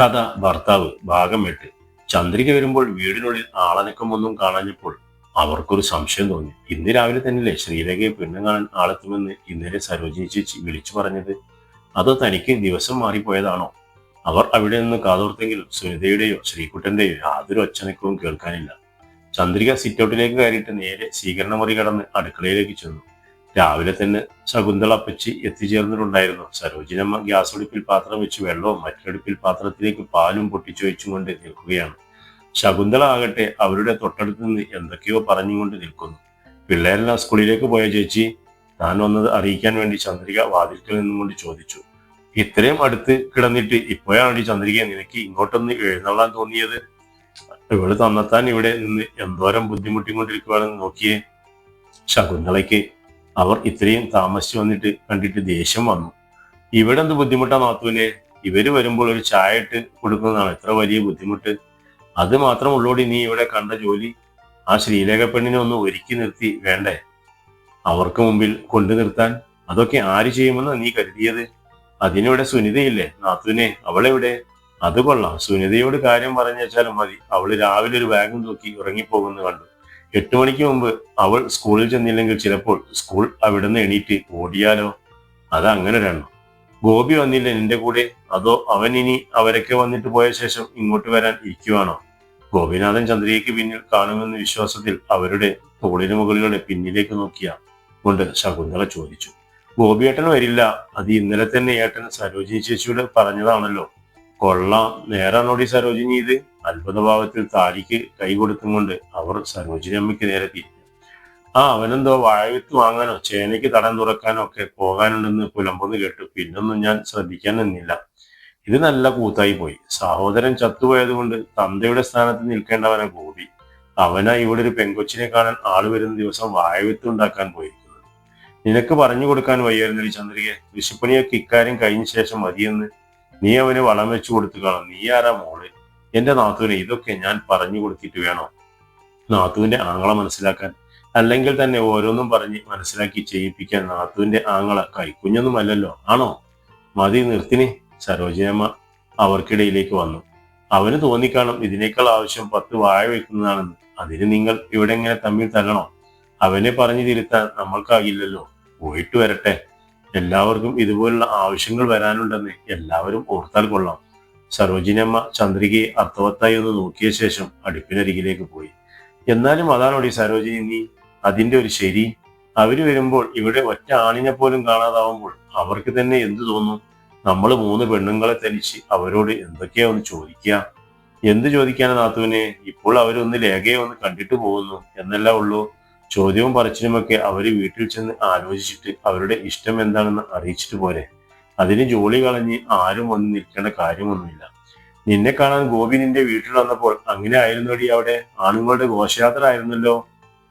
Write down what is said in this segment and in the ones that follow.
കഥ ഭർത്താവ് ഭാഗം എട്ട് ചന്ദ്രിക വരുമ്പോൾ വീടിനുള്ളിൽ ആളനക്കമൊന്നും കാണാഞ്ഞപ്പോൾ അവർക്കൊരു സംശയം തോന്നി. ഇന്ന് രാവിലെ തന്നെയല്ലേ ശ്രീലേഖയെ പെണ്ണ് കാണാൻ ആളെത്തുമെന്ന് ഇന്നലെ സരോജിനി ചേച്ചി വിളിച്ചു പറഞ്ഞത്? അതോ തനിക്ക് ദിവസം മാറിപ്പോയതാണോ? അവർ അവിടെ നിന്ന് കാതോർത്തെങ്കിലും സുനിതയുടെയോ ശ്രീകുട്ടന്റെയോ യാതൊരു ഒച്ചനക്കവും കേൾക്കാനില്ല. ചന്ദ്രിക സിറ്റൗട്ടിലേക്ക് കയറിയിട്ട് നേരെ സ്വീകരണ മുറി കടന്ന് അടുക്കളയിലേക്ക് ചെന്നു. രാവിലെ തന്നെ ശകുന്തള അപ്പച്ചി എത്തിച്ചേർന്നിട്ടുണ്ടായിരുന്നു. സരോജിനമ്മ ഗ്യാസ് അടുപ്പിൽ പാത്രം വെച്ച് വെള്ളവും മറ്റടുപ്പിൽ പാത്രത്തിലേക്ക് പാലും പൊട്ടിച്ചൊഴിച്ചും കൊണ്ട് നിൽക്കുകയാണ്. ശകുന്തള ആകട്ടെ അവരുടെ തൊട്ടടുത്ത് നിന്ന് എന്തൊക്കെയോ പറഞ്ഞുകൊണ്ട് നിൽക്കുന്നു. പിള്ളേരെല്ലാം സ്കൂളിലേക്ക് പോയ ചേച്ചി? താൻ വന്നത് അറിയിക്കാൻ വേണ്ടി ചന്ദ്രിക വാതിൽക്കൽ നിന്നും കൊണ്ട് ചോദിച്ചു. ഇത്രയും അടുത്ത് കിടന്നിട്ട് ഇപ്പോഴാണ് ചന്ദ്രിക നിനക്ക് ഇങ്ങോട്ടൊന്ന് എഴുന്നള്ളാൻ തോന്നിയത്? ഇവൾ തന്നെത്താൻ ഇവിടെ നിന്ന് എന്തോരം ബുദ്ധിമുട്ടിക്കൊണ്ടിരിക്കുവാണെന്ന് നോക്കിയേ. ശകുന്തളയ്ക്ക് അവർ ഇത്രയും താമസിച്ചു വന്നിട്ട് കണ്ടിട്ട് ദേഷ്യം വന്നു. ഇവിടെ എന്ത് ബുദ്ധിമുട്ടാ നാത്തൂനെ? ഇവർ വരുമ്പോൾ ഒരു ചായ ഇട്ട് കൊടുക്കുന്നതാണ് എത്ര വലിയ ബുദ്ധിമുട്ട്. അത് മാത്രം ഉള്ളോടി നീ ഇവിടെ കണ്ട ജോലി ആ ശ്രീലേഖ പെണ്ണിനെ ഒന്ന് ഒരുക്കി നിർത്തി വേണ്ടേ? അവർക്ക് മുമ്പിൽ കൊണ്ടു നിർത്താൻ അതൊക്കെ ആര് ചെയ്യുമെന്ന് നീ കരുതിയത്? അതിനിവിടെ സുനിതയില്ലേ? നാത്തുവിനെ അവളെവിടെ? അത് കൊള്ളാം. സുനിതയോട് കാര്യം പറഞ്ഞു വെച്ചാലും മതി. അവൾ രാവിലെ ഒരു ബാഗും തൂക്കി ഇറങ്ങിപ്പോകുന്നു കണ്ടു. എട്ടു മണിക്ക് മുമ്പ് അവൾ സ്കൂളിൽ ചെന്നില്ലെങ്കിൽ ചിലപ്പോൾ സ്കൂൾ അവിടുന്ന് എണീറ്റ് ഓടിയാലോ? അത് അങ്ങനെ ഒരെണ്ണം ഗോപി വന്നില്ല നിന്റെ കൂടെ? അതോ അവൻ ഇനി അവരൊക്കെ വന്നിട്ട് പോയ ശേഷം ഇങ്ങോട്ട് വരാൻ ഇരിക്കുവാണോ? ഗോപിനാഥൻ ചന്ദ്രികയ്ക്ക് പിന്നിൽ കാണുമെന്ന വിശ്വാസത്തിൽ അവരുടെ തോളിന് മുകളിലൂടെ പിന്നിലേക്ക് നോക്കിയ കൊണ്ട് ശകുന്തള ചോദിച്ചു. ഗോപിയേട്ടൻ വരില്ല. അത് ഇന്നലെ തന്നെ ഏട്ടൻ സരോജിനി ചേച്ചിയോട് പറഞ്ഞതാണല്ലോ. കൊള്ളാം. നേരാണോടി സരോജിനി ഇത്? അത്ഭുതഭാവത്തിൽ താലിക്ക് കൈ കൊടുത്തും കൊണ്ട് അവർ സരോജിനി അമ്മയ്ക്ക് നേരെ തിരിഞ്ഞു. ആ അവനെന്തോ വാഴവിത്ത് വാങ്ങാനോ ചേനയ്ക്ക് തടം തുറക്കാനോ ഒക്കെ പോകാനുണ്ടെന്ന് പുലമ്പൊന്ന് കേട്ടു. പിന്നൊന്നും ഞാൻ ശ്രദ്ധിക്കാൻ നിന്നില്ല. ഇത് നല്ല കൂത്തായി പോയി. സഹോദരൻ ചത്തുപോയതുകൊണ്ട് തന്തയുടെ സ്ഥാനത്ത് നിൽക്കേണ്ടവനെ ഗോപി അവനാ ഇവിടെ ഒരു പെങ്കൊച്ചിനെ കാണാൻ ആൾ വരുന്ന ദിവസം വാഴവിത്ത് ഉണ്ടാക്കാൻ പോയിരിക്കുന്നത്. നിനക്ക് പറഞ്ഞു കൊടുക്കാൻ വയ്യായിരുന്നടി ചന്ദ്രികെ കൃഷിപ്പണിയൊക്കെ ഇക്കാര്യം കഴിഞ്ഞ ശേഷം മതിയെന്ന് നീ അവന് വളം വെച്ചു കൊടുത്തു കാണാം. നീ ആരാ മോൾ? എന്റെ നാത്തൂനെ ഇതൊക്കെ ഞാൻ പറഞ്ഞു കൊടുത്തിട്ട് വേണോ? നാത്തുവിന്റെ ആങ്ങളെ മനസ്സിലാക്കാൻ. അല്ലെങ്കിൽ തന്നെ ഓരോന്നും പറഞ്ഞ് മനസ്സിലാക്കി ചെയ്യിപ്പിക്കാൻ നാത്തുവിന്റെ ആങ്ങളെ കൈക്കുഞ്ഞൊന്നുമല്ലല്ലോ. ആണോ? മതി നിർത്തിന്. സരോജയമ്മ അവർക്കിടയിലേക്ക് വന്നു. അവന് തോന്നിക്കാണും ഇതിനേക്കാൾ ആവശ്യം പത്ത് വാഴ വെക്കുന്നതാണെന്ന്. അതിന് നിങ്ങൾ ഇവിടെ എങ്ങനെ തമ്മിൽ തല്ലണോ? അവനെ പറഞ്ഞു തിരുത്താൻ നമ്മൾക്കാകില്ലല്ലോ. പോയിട്ട് വരട്ടെ. എല്ലാവർക്കും ഇതുപോലുള്ള ആവശ്യങ്ങൾ വരാനുണ്ടെന്ന് എല്ലാവരും ഓർത്താൽ കൊള്ളാം. സരോജിനമ്മ ചന്ദ്രികയെ അർത്ഥവത്തായി ഒന്ന് നോക്കിയ ശേഷം അടുപ്പിനരികിലേക്ക് പോയി. എന്നാലും അതാണോടി സരോജിനി നീ? അതിന്റെ ഒരു ശരി. അവർ വരുമ്പോൾ ഇവിടെ ഒറ്റ ആണിനെ പോലും കാണാതാവുമ്പോൾ അവർക്ക് തന്നെ എന്തു തോന്നും? നമ്മൾ മൂന്ന് പെണ്ണുങ്ങളെ തനിച്ച് അവരോട് എന്തൊക്കെയാ ഒന്ന് ചോദിക്കുക? എന്ത് ചോദിക്കാനാ നാത്തുവിനെ? ഇപ്പോൾ അവരൊന്ന് ലേഖയെ ഒന്ന് കണ്ടിട്ട് പോകുന്നു എന്നല്ല ഉള്ളൂ. ചോദ്യവും പറച്ചിലുമൊക്കെ അവർ വീട്ടിൽ ചെന്ന് ആലോചിച്ചിട്ട് അവരുടെ ഇഷ്ടം എന്താണെന്ന് അറിയിച്ചിട്ട് പോരെ. അതിന് ജോലി കളഞ്ഞ് ആരും വന്ന് നിൽക്കേണ്ട കാര്യമൊന്നുമില്ല. നിന്നെ കാണാൻ ഗോപി നിന്റെ വീട്ടിൽ വന്നപ്പോൾ അങ്ങനെ ആയിരുന്നോടി അവിടെ? ആണുങ്ങളുടെ ഘോഷയാത്ര ആയിരുന്നല്ലോ.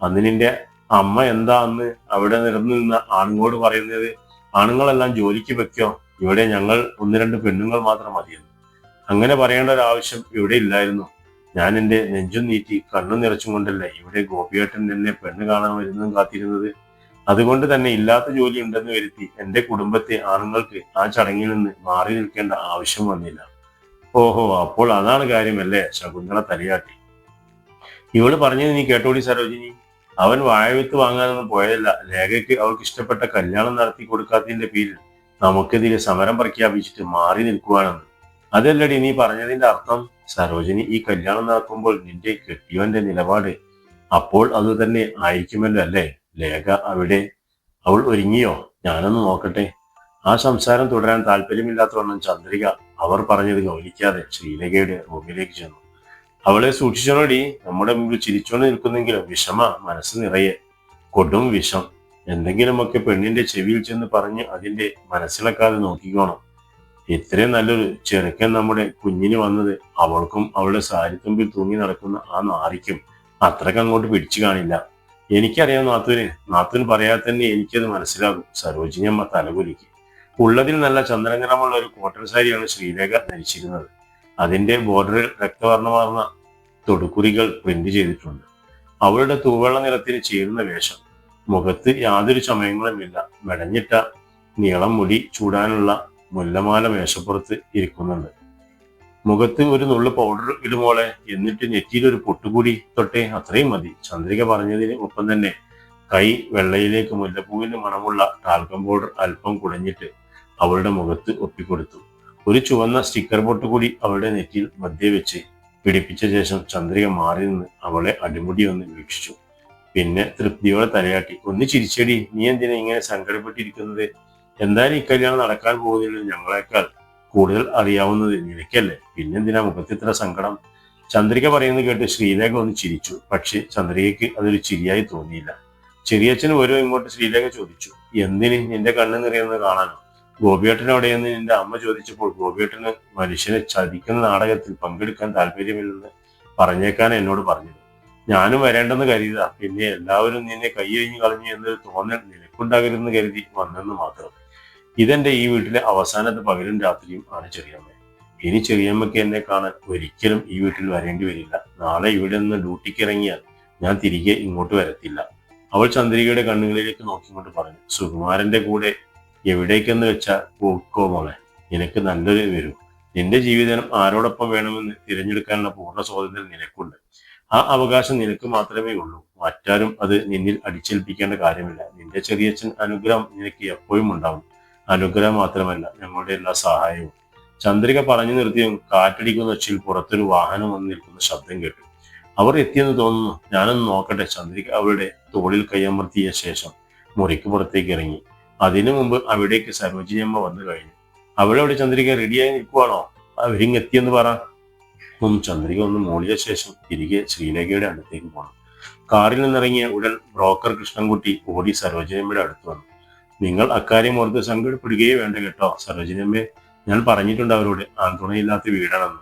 അന്ന് നിന്റെ അമ്മ എന്താ അന്ന് അവിടെ നിരന്നു നിന്ന ആണുങ്ങളോട് പറയുന്നത്? ആണുങ്ങളെല്ലാം ജോലിക്ക് വെക്കോ? ഇവിടെ ഞങ്ങൾ ഒന്ന് രണ്ട് പെണ്ണുങ്ങൾ മാത്രം മതിയെന്ന്. അങ്ങനെ പറയേണ്ട ഒരു ആവശ്യം ഇവിടെ ഇല്ലായിരുന്നു. ഞാൻ എന്റെ നെഞ്ചും നീറ്റി കണ്ണും നിറച്ചും കൊണ്ടല്ലേ ഇവിടെ ഗോപിയേട്ടൻ എന്നെ പെണ്ണ് കാണാൻ വരുന്നതും കാത്തിരുന്നത്? അതുകൊണ്ട് തന്നെ ഇല്ലാത്ത ജോലി ഉണ്ടെന്ന് വരുത്തി എന്റെ കുടുംബത്തെ ആണുങ്ങൾക്ക് ആ ചടങ്ങിൽ നിന്ന് മാറി നിൽക്കേണ്ട ആവശ്യം വന്നില്ല. ഓഹോ അപ്പോൾ അതാണ് കാര്യമല്ലേ? ശകുന്തള തലയാട്ടി. ഇവൾ പറഞ്ഞത് നീ കേട്ടോടി സരോജിനി? അവൻ വാഴവിത്ത് വാങ്ങാനൊന്നും പോയതല്ല. ലേഖയ്ക്ക് അവൾക്ക് ഇഷ്ടപ്പെട്ട കല്യാണം നടത്തി കൊടുക്കാത്തതിന്റെ പേരിൽ നമുക്കെതിരെ സമരം പ്രഖ്യാപിച്ചിട്ട് മാറി നിൽക്കുവാണെന്ന്. അതല്ലടി നീ പറഞ്ഞതിന്റെ അർത്ഥം? സരോജിനി ഈ കല്യാണം നടക്കുമ്പോൾ നിന്റെ കെട്ടിയവന്റെ നിലപാട് അപ്പോൾ അത് തന്നെ ആയിരിക്കുമല്ലോ അല്ലേ? ലേഖ അവിടെ അവൾ ഒരുങ്ങിയോ? ഞാനൊന്ന് നോക്കട്ടെ. ആ സംസാരം തുടരാൻ താല്പര്യമില്ലാത്തവണ്ണം ചന്ദ്രിക അവർ പറഞ്ഞത് ഗൗനിക്കാതെ ശ്രീലേഖയുടെ റൂമിലേക്ക് ചെന്നു. അവളെ സൂക്ഷിച്ചോടി നമ്മുടെ മുമ്പിൽ ചിരിച്ചോണ്ട് നിൽക്കുന്നെങ്കിലും വിഷമ മനസ്സ് നിറയെ. കൊടും വിഷം. എന്തെങ്കിലുമൊക്കെ പെണ്ണിന്റെ ചെവിയിൽ ചെന്ന് പറഞ്ഞ് അതിന്റെ മനസ്സിലാക്കാതെ നോക്കിക്കോണം. ഇത്രയും നല്ലൊരു ചെറുക്കൻ നമ്മുടെ കുഞ്ഞിന് വന്നത് അവൾക്കും അവളുടെ സാരിത്തുമ്പിൽ തൂങ്ങി നടക്കുന്ന ആ നാറിക്കും അത്രക്കങ്ങോട്ട് പിടിച്ചു കാണില്ല. എനിക്കറിയാം നാത്തൂന്. നാത്തൂന് പറയാതെ തന്നെ എനിക്കത് മനസ്സിലാകും. സരോജിനി അമ്മ തലകുലുക്കി. ഉള്ളതിൽ നല്ല ചന്ദ്രനിറമുള്ള ഒരു കോട്ടൺ സാരിയാണ് ശ്രീലേഖ ധരിച്ചിരുന്നത്. അതിന്റെ ബോർഡറിൽ രക്തവർണമാർന്ന തൊടുക്കുറികൾ പ്രിന്റ് ചെയ്തിട്ടുണ്ട്. അവളുടെ തൂവെള്ള നിറത്തിന് ചേരുന്ന വേഷം. മുഖത്ത് യാതൊരു ചമയങ്ങളുമില്ല. മെടഞ്ഞിട്ട നീളം മുടി ചൂടാനുള്ള മുല്ലമാല മേശപ്പുറത്ത് ഇരിക്കുന്നുണ്ട്. മുഖത്ത് ഒരു നുള്ളു പൗഡർ ഇടുമോളെ എന്നിട്ട് നെറ്റിയിൽ ഒരു പൊട്ടുകൂടി തൊട്ടേ. അത്രയും മതി. ചന്ദ്രിക പറഞ്ഞതിന് ഒപ്പം തന്നെ കൈ വെള്ളയിലേക്ക് മുല്ലപ്പൂവിന് മണമുള്ള ടാൽക്കം പൗഡർ അല്പം കുടഞ്ഞിട്ട് അവളുടെ മുഖത്ത് ഒപ്പിക്കൊടുത്തു. ഒരു ചുവന്ന സ്റ്റിക്കർ പൊട്ട് കൂടി അവളുടെ നെറ്റിയിൽ മധ്യ വെച്ച് പിടിപ്പിച്ച ശേഷം ചന്ദ്രിക മാറി നിന്ന് അവളെ അടിമുടി ഒന്ന് വീക്ഷിച്ചു. പിന്നെ തൃപ്തിയോടെ തലയാട്ടി ഒന്ന് ചിരിച്ചടി. നീ എന്തിനാ ഇങ്ങനെ സങ്കടപ്പെട്ടിരിക്കുന്നത്? എന്തായാലും ഇക്കല്യാണം നടക്കാൻ പോകുന്നില്ല ഞങ്ങളെക്കാൾ കൂടുതൽ അറിയാവുന്നത് നിനക്കല്ലേ? പിന്നെന്തിനാ മുഖത്ത് ഇത്ര സങ്കടം? ചന്ദ്രിക പറയുന്നത് കേട്ട് ശ്രീലേഖ ഒന്ന് ചിരിച്ചു. പക്ഷെ ചന്ദ്രികയ്ക്ക് അതൊരു ചിരിയായി തോന്നിയില്ല. ചെറിയച്ഛന് ഓരോ ഇങ്ങോട്ട് ശ്രീലേഖ ചോദിച്ചു എന്തിന് നിന്റെ കണ്ണ് നിറയുന്നത് കാണാനോ? ഗോപിയേട്ടനോടെയെന്ന് നിന്റെ അമ്മ ചോദിച്ചപ്പോൾ ഗോപിയേട്ടന് മനുഷ്യനെ ചതിക്കുന്ന നാടകത്തിൽ പങ്കെടുക്കാൻ താല്പര്യമില്ലെന്ന് പറഞ്ഞേക്കാൻ എന്നോട് പറഞ്ഞു. ഞാനും വരേണ്ടെന്ന് കരുത പിന്നെ എല്ലാവരും നിന്നെ കൈയൊഴിഞ്ഞു കളഞ്ഞു എന്നൊരു തോന്നൽ നിനക്കുണ്ടാകരുതെന്ന് കരുതി വന്നെന്ന് മാത്രം. ഇതെന്റെ ഈ വീട്ടിലെ അവസാനത്തെ പകലും രാത്രിയും ആണ് ചെറിയമ്മ. ഇനി ചെറിയമ്മയ്ക്ക് എന്നെ കാണാൻ ഒരിക്കലും ഈ വീട്ടിൽ വരേണ്ടി വരില്ല. നാളെ ഇവിടെ നിന്ന് ഡ്യൂട്ടിക്ക് ഇറങ്ങിയാൽ ഞാൻ തിരികെ ഇങ്ങോട്ട് വരത്തില്ല. അവൾ ചന്ദ്രികയുടെ കണ്ണുകളിലേക്ക് നോക്കിക്കൊണ്ട് പറഞ്ഞു സുകുമാരന്റെ കൂടെ എവിടേക്കെന്ന് വെച്ചാൽ പോക്കോ മോളെ. നിനക്ക് നല്ലൊരു വരും. നിന്റെ ജീവിതം ആരോടൊപ്പം വേണമെന്ന് തിരഞ്ഞെടുക്കാനുള്ള പൂർണ സ്വാതന്ത്ര്യം നിനക്കുണ്ട്. ആ അവകാശം നിനക്ക് മാത്രമേ ഉള്ളൂ. മറ്റാരും അത് നിന്നിൽ അടിച്ചേൽപ്പിക്കേണ്ട കാര്യമില്ല. നിന്റെ ചെറിയച്ഛൻ അനുഗ്രഹം നിനക്ക് എപ്പോഴും ഉണ്ടാവും. അനുഗ്രഹം മാത്രമല്ല ഞങ്ങളുടെ എല്ലാ സഹായവും. ചന്ദ്രിക പറഞ്ഞു നിർത്തിയും കാറ്റടിക്കുന്ന വെച്ചിൽ പുറത്തൊരു വാഹനം വന്ന് നിൽക്കുന്ന ശബ്ദം കേട്ടു. അവർ എത്തിയെന്ന് തോന്നുന്നു ഞാനൊന്ന് നോക്കട്ടെ ചന്ദ്രിക അവളുടെ തോളിൽ കൈയമർത്തിയ ശേഷം മുറിക്ക് പുറത്തേക്ക് ഇറങ്ങി. അതിനു മുമ്പ് അവിടേക്ക് സരോജിനിയമ്മ വന്നു കഴിഞ്ഞു. അവളവിടെ ചന്ദ്രിക റെഡിയായി നിൽക്കുവാണോ? അവരിങ് എത്തിയെന്ന് പറ. ഉം ചന്ദ്രിക ഒന്ന് മൂളിയ ശേഷം തിരികെ ശ്രീലേഖയുടെ അടുത്തേക്ക് പോകണം കാറിൽ നിന്നിറങ്ങിയ ഉടൻ ബ്രോക്കർ കൃഷ്ണൻകുട്ടി ഓടി സരോജിനിയമ്മയുടെ അടുത്ത് വന്നു. നിങ്ങൾ അക്കാര്യം ഓർത്ത് സങ്കടപ്പെടുകയേ വേണ്ട കേട്ടോ. സരോജിനമ്മേ ഞാൻ പറഞ്ഞിട്ടുണ്ട് അവരോട് ആൺതുണയില്ലാത്ത വീടാണെന്ന്.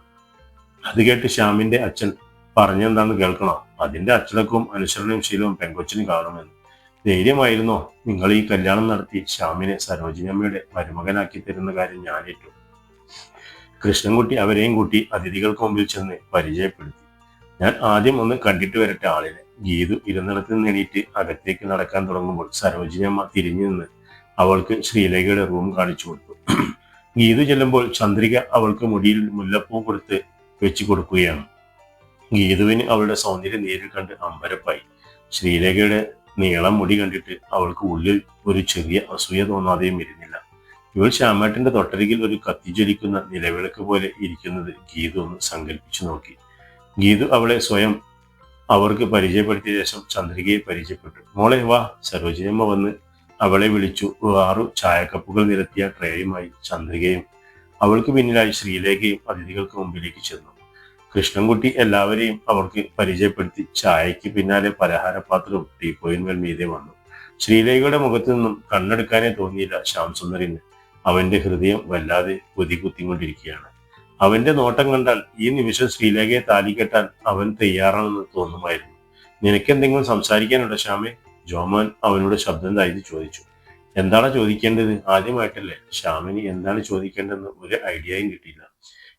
അത് കേട്ട് ശ്യാമിന്റെ അച്ഛൻ പറഞ്ഞെന്താന്ന് കേൾക്കണോ. അതിന്റെ അച്ചടക്കവും അനുസരണയും ശീലവും പെങ്കൊച്ചിന് കാണുമെന്ന്. ധൈര്യമായിരുന്നോ? നിങ്ങൾ ഈ കല്യാണം നടത്തി ശ്യാമിനെ സരോജിനിയമ്മയുടെ മരുമകനാക്കി തരുന്ന കാര്യം ഞാനേറ്റു കൃഷ്ണൻകുട്ടി അവരെയും കൂട്ടി അതിഥികൾക്ക് മുമ്പിൽ ചെന്ന് പരിചയപ്പെടുത്തി. ഞാൻ ആദ്യം ഒന്ന് കണ്ടിട്ട് വരട്ടെ ആളിനെ. ഗീതു ഇരുന്നിടത്ത് നിന്ന് എണീറ്റ് അകത്തേക്ക് നടക്കാൻ തുടങ്ങുമ്പോൾ സരോജിനിയമ്മ തിരിഞ്ഞു നിന്ന് അവൾക്ക് ശ്രീലേഖയുടെ റൂം കാണിച്ചു കൊടുത്തു. ഗീതു ചെല്ലുമ്പോൾ ചന്ദ്രിക അവൾക്ക് മുടിയിൽ മുല്ലപ്പൂ കൊടുത്ത് വെച്ചു കൊടുക്കുകയാണ്. ഗീതുവിന് അവളുടെ സൗന്ദര്യം നേരിൽ കണ്ട് അമ്പരപ്പായി. ശ്രീലേഖയുടെ നീളം മുടി കണ്ടിട്ട് അവൾക്ക് ഉള്ളിൽ ഒരു ചെറിയ അസൂയ തോന്നാതെയും ഇരുന്നില്ല. ഇവൾ ശ്യാമേട്ടന്റെ തൊട്ടരികിൽ ഒരു കത്തിജ്വലിക്കുന്ന നിലവിളക്ക് പോലെ ഇരിക്കുന്നത് ഗീതു ഒന്ന് സങ്കല്പിച്ചു നോക്കി. ഗീതു അവളെ സ്വയം അവർക്ക് പരിചയപ്പെടുത്തിയ ശേഷം ചന്ദ്രികയെ പരിചയപ്പെട്ടു. മോളെ വാ സരോജിനിയമ്മ വന്ന് അവളെ വിളിച്ചു. ആറു ചായക്കപ്പുകൾ നിരത്തിയ ട്രേയുമായി ചന്ദ്രികയും അവൾക്ക് പിന്നിലായി ശ്രീലേഖയും അതിഥികൾക്ക് മുമ്പിലേക്ക് ചെന്നു. കൃഷ്ണൻകുട്ടി എല്ലാവരെയും അവർക്ക് പരിചയപ്പെടുത്തി ചായയ്ക്ക് പിന്നാലെ പലഹാരപാത്രവും ടീപ്പോയിന്മേൽ മീതെ വന്നു. ശ്രീലേഖയുടെ മുഖത്തു നിന്നും കണ്ണെടുക്കാനേ തോന്നിയില്ല ശ്യാം സുന്ദറിന് അവന്റെ ഹൃദയം വല്ലാതെ കുത്തിക്കൊണ്ടിരിക്കുകയാണ് അവന്റെ നോട്ടം കണ്ടാൽ ഈ നിമിഷം ശ്രീലേഖയെ താലികെട്ടാൻ അവൻ തയ്യാറാണെന്ന് തോന്നുമായിരുന്നു. നിനക്കെന്തെങ്കിലും സംസാരിക്കാനുണ്ടോ ശ്യാമേ? ജോമോൻ അവനോട് ശബ്ദം താഴ്ത്തി ചോദിച്ചു. എന്താണ് ചോദിക്കേണ്ടത്? ആദ്യമായിട്ടല്ലേ. ശ്യാമിനി എന്താണ് ചോദിക്കേണ്ടതെന്ന് ഒരു ഐഡിയയും കിട്ടിയില്ല.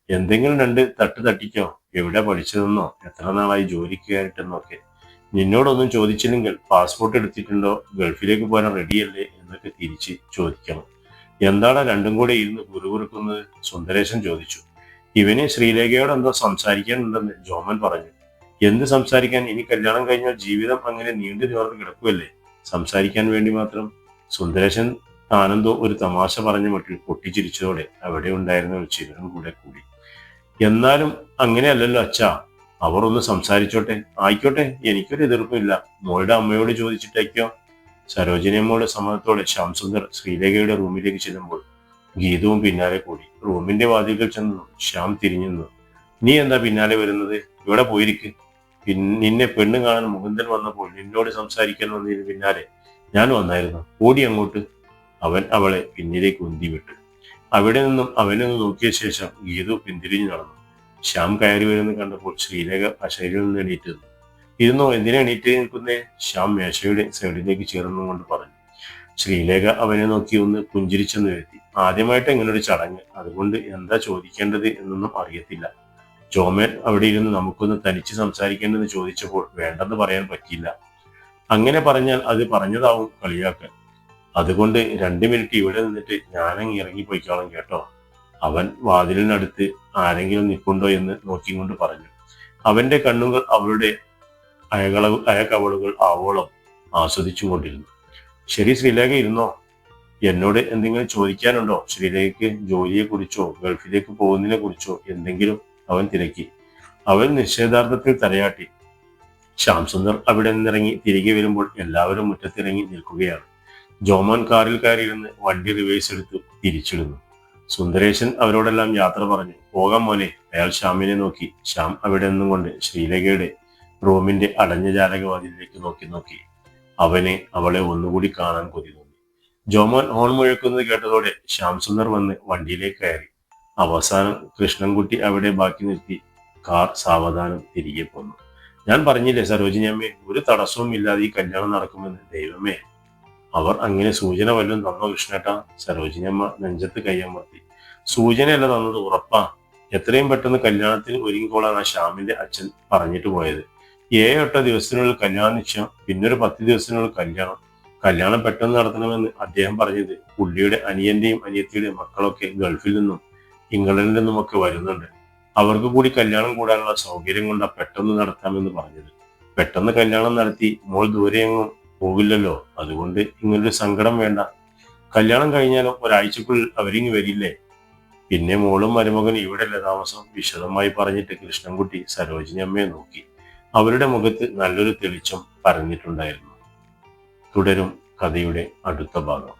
എന്തെങ്കിലും രണ്ട് തട്ട് തട്ടിക്കോ? എവിടെ പഠിച്ചതെന്നോ? എത്ര നാളായി ജോലിക്ക് കയറിട്ടെന്നൊക്കെ നിന്നോടൊന്നും ചോദിച്ചില്ലെങ്കിൽ പാസ്പോർട്ട് എടുത്തിട്ടുണ്ടോ? ഗൾഫിലേക്ക് പോകാൻ റെഡിയല്ലേ? എന്നൊക്കെ തിരിച്ച് ചോദിക്കണം. എന്താണ് രണ്ടും കൂടെ ഇരുന്ന് കുറുകുറുക്കുന്നത്? സുന്ദരേശൻ ചോദിച്ചു. ഇവന് ശ്രീലേഖയോട് എന്തോ സംസാരിക്കാനുണ്ടെന്ന് ജോമൻ പറഞ്ഞു. എന്ത് സംസാരിക്കാൻ ഇനി കല്യാണം കഴിഞ്ഞാൽ ജീവിതം അങ്ങനെ നീണ്ടു നിവർന്ന് കിടക്കുമല്ലേ സംസാരിക്കാൻ വേണ്ടി മാത്രം. സുന്ദരേശൻ ആനന്ദോ ഒരു തമാശ പറഞ്ഞു മട്ടിൽ പൊട്ടിച്ചിരിച്ചതോടെ അവിടെ ഉണ്ടായിരുന്ന ഒരു ചിരനും കൂടെ കൂടി. എന്നാലും അങ്ങനെയല്ലല്ലോ അച്ഛാ. അവർ ഒന്ന് സംസാരിച്ചോട്ടെ. ആയിക്കോട്ടെ എനിക്കൊരു എതിർപ്പില്ല. മോളുടെ അമ്മയോട് ചോദിച്ചിട്ടേക്കോ? സരോജിനിയമ്മയുടെ സമ്മതത്തോടെ ശ്യാംസുന്ദർ ശ്രീലേഖയുടെ റൂമിലേക്ക് ചെല്ലുമ്പോൾ ഗീതവും പിന്നാലെ കൂടി. റൂമിന്റെ വാതിൽക്കൽ ചെന്നു. ശ്യാം തിരിഞ്ഞു നീ എന്താ പിന്നാലെ വരുന്നത്? ഇവിടെ പോയിരിക്ക്. നിന്നെ പെണ്ണ് കാണാൻ മുകുന്ദൻ വന്നപ്പോൾ നിന്നോട് സംസാരിക്കാൻ വന്നതിന് പിന്നാലെ ഞാൻ വന്നായിരുന്നു. ഓടി അങ്ങോട്ട്. അവൻ അവളെ പിന്നിലേക്ക് ഉന്തി വിട്ടു അവിടെ നിന്നും അവനെ നോക്കിയ ശേഷം ഗീതു പിന്തിരിഞ്ഞു നടന്നു. ശ്യാം കയറി വരുന്നത് കണ്ടപ്പോൾ ശ്രീലേഖ അശൈലിൽ നിന്ന് എണീറ്റ്. നിന്നു ഇരുന്നോ എന്തിനാ എണീറ്റ് നിൽക്കുന്നേ? ശ്യാം മേശയുടെ സൈഡിലേക്ക് ചേർന്നുകൊണ്ട് പറഞ്ഞു. ശ്രീലേഖ അവനെ നോക്കി ഒന്ന് പുഞ്ചിരിച്ചെന്ന് വരുത്തി ആദ്യമായിട്ട് ഇങ്ങനൊരു ചടങ്ങ്. അതുകൊണ്ട് എന്താ ചോദിക്കേണ്ടത് എന്നൊന്നും അറിയത്തില്ല. ജോമേൻ അവിടെ ഇരുന്ന് നമുക്കൊന്ന് തനിച്ച് സംസാരിക്കേണ്ടെന്ന് ചോദിച്ചപ്പോൾ വേണ്ടെന്ന് പറയാൻ പറ്റിയില്ല. അങ്ങനെ പറഞ്ഞാൽ അത് പറഞ്ഞതാവും കളിയാക്കൽ അതുകൊണ്ട് രണ്ട് മിനിറ്റ് ഇവിടെ നിന്നിട്ട് ഞാനങ്ങ് ഇറങ്ങിപ്പോയിക്കോളാം കേട്ടോ. അവൻ വാതിലിനടുത്ത് ആരെങ്കിലും നിൽപ്പുണ്ടോ എന്ന് നോക്കിക്കൊണ്ട് പറഞ്ഞു. അവന്റെ കണ്ണുകൾ അവളുടെ അയകളവ് അയക്കവളുകൾ ആവോളം ആസ്വദിച്ചുകൊണ്ടിരുന്നു. ശരി ശ്രീലേഖ ഇരുന്നോ? എന്നോട് എന്തെങ്കിലും ചോദിക്കാനുണ്ടോ? ശ്രീലേഖയ്ക്ക് ജോലിയെ കുറിച്ചോ ഗൾഫിലേക്ക് പോകുന്നതിനെ കുറിച്ചോ എന്തെങ്കിലും അവൻ തിരക്കി. അവൻ നിശ്ചയദാർത്ഥത്തിൽ തലയാട്ടി. ശ്യാം സുന്ദർ അവിടെ നിന്നിറങ്ങി തിരികെ വരുമ്പോൾ എല്ലാവരും മുറ്റത്തിറങ്ങി നിൽക്കുകയാണ്. ജോമോൻ കാറിൽ കയറിയിരുന്ന് വണ്ടി റിവേഴ്സ് എടുത്തു തിരിച്ചിടുന്നു. സുന്ദരേശൻ അവരോടെല്ലാം യാത്ര പറഞ്ഞു. പോകാം മോനെ. അയാൾ ശ്യാമിനെ നോക്കി. ശ്യാം അവിടെ നിന്നും കൊണ്ട് ശ്രീലേഖയുടെ റൂമിന്റെ അടഞ്ഞ ജാലകവാതിലേക്ക് നോക്കി നോക്കി. അവനെ അവളെ ഒന്നുകൂടി കാണാൻ കൊതി തോന്നി. ജോമോൻ ഹോൺ മുഴക്കുന്നത് കേട്ടതോടെ ശ്യാം സുന്ദർ വന്ന് വണ്ടിയിലേക്ക് കയറി. അവസാനം കൃഷ്ണൻകുട്ടി അവിടെ ബാക്കി നിർത്തി. കാർ സാവധാനം തിരികെ പോന്നു. ഞാൻ പറഞ്ഞില്ലേ സരോജിനി അമ്മേ ഒരു തടസ്സവും ഇല്ലാതെ ഈ കല്യാണം നടക്കുമെന്ന്. ദൈവമേ അവർ അങ്ങനെ സൂചന വല്ലതും തന്നോ കൃഷ്ണേട്ട? സരോജിനി അമ്മ നെഞ്ചത്ത് കയ്യമർത്തി സൂചനയല്ല തന്നത് ഉറപ്പാ. എത്രയും പെട്ടെന്ന് കല്യാണത്തിന് ഒരുങ്ങിക്കോളാണ് ആ ശ്യാമിന്റെ അച്ഛൻ പറഞ്ഞിട്ട് പോയത്. ഏഴ് എട്ടോ ദിവസത്തിനുള്ളിൽ കല്യാണ നിശ്ചയം പിന്നൊരു പത്ത് ദിവസത്തിനുള്ളിൽ കല്യാണം. കല്യാണം പെട്ടെന്ന് നടത്തണമെന്ന് അദ്ദേഹം പറഞ്ഞത് പുള്ളിയുടെ അനിയന്റെയും അനിയത്തിയുടെയും മക്കളൊക്കെ ഗൾഫിൽ നിന്നും ഇംഗ്ലണ്ടിൽ നിന്നുമൊക്കെ വരുന്നുണ്ട്. അവർക്ക് കൂടി കല്യാണം കൂടാനുള്ള സൗകര്യം കൊണ്ട് പെട്ടെന്ന് നടത്താമെന്ന് പറഞ്ഞത്. പെട്ടെന്ന് കല്യാണം നടത്തി മോൾ ദൂരെയെങ്ങും പോകില്ലല്ലോ അതുകൊണ്ട് ഇങ്ങനൊരു സങ്കടം വേണ്ട. കല്യാണം കഴിഞ്ഞാലും ഒരാഴ്ചക്കുള്ളിൽ അവരിങ്ങ് വരില്ലേ? പിന്നെ മോളും മരുമകൻ ഇവിടെയല്ലേ താമസം? വിശദമായി പറഞ്ഞിട്ട് കൃഷ്ണൻകുട്ടി സരോജിനി അമ്മയെ നോക്കി. അവരുടെ മുഖത്ത് നല്ലൊരു തെളിച്ചം പറഞ്ഞിട്ടുണ്ടായിരുന്നു തുടരും കഥയുടെ അടുത്ത ഭാഗം.